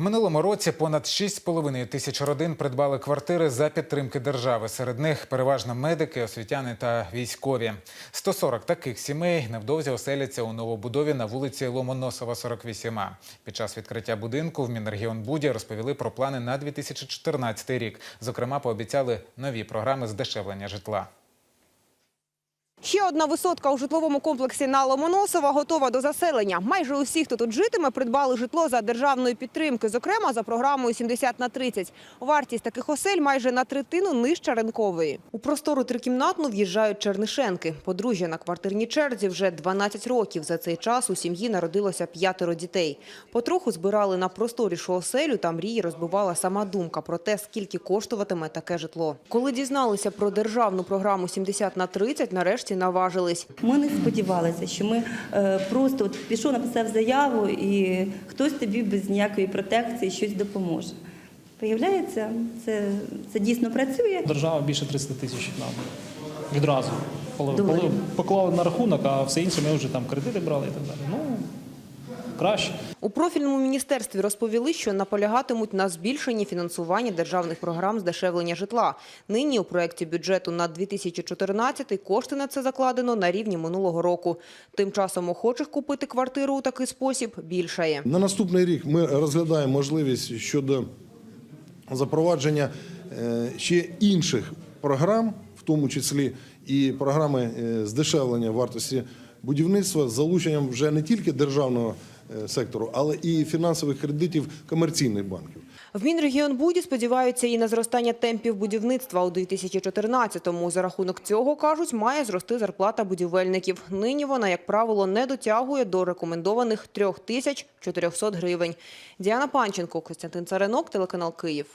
Минулому році понад 6,5 тисяч родин придбали квартири за підтримки держави. Серед них переважно медики, освітяни та військові. 140 таких сімей невдовзі оселяться у новобудові на вулиці Ломоносова, 48. Під час відкриття будинку в Мінрегіонбуді розповіли про плани на 2014 рік. Зокрема, пообіцяли нові програми здешевлення житла. Ще одна висотка у житловому комплексі на Ломоносова готова до заселення. Майже усі, хто тут житиме, придбали житло за державної підтримки, зокрема за програмою 70 на 30. Вартість таких осель майже на третину нижча ринкової. У простору трикімнатну в'їжджають Чернишенки. Подружжя на квартирній черзі вже 12 років. За цей час у сім'ї народилося п'ятеро дітей. Потроху збирали на просторішу оселю та мрії розбивала сама думка про те, скільки коштуватиме таке житло. Коли дізналися про державну програму 70 на 30, нарешті наважились. Ми не сподівалися, що ми е, просто от пішов, написав заяву, і хтось тобі без ніякої протекції щось допоможе. Виявляється, це, це дійсно працює. Держава більше 300 тисяч нам відразу. Коли, коли поклали на рахунок, а все інше ми вже там кредити брали і так далі. Ну, краще. У профільному міністерстві розповіли, що наполягатимуть на збільшенні фінансування державних програм здешевлення житла. Нині у проєкті бюджету на 2014 кошти на це закладено на рівні минулого року. Тим часом охочих купити квартиру у такий спосіб більшає. На наступний рік ми розглядаємо можливість щодо запровадження е, ще інших програм, в тому числі і програми е, здешевлення вартості будівництва з залученням вже не тільки державного е, сектору, але і фінансових кредитів комерційних банків. В Мінрегіонбуді сподіваються і на зростання темпів будівництва у 2014-му. За рахунок цього, кажуть, має зрости зарплата будівельників. Нині вона, як правило, не дотягує до рекомендованих 3400 гривень. Діана Панченко, Костянтин Царенок, телеканал Київ.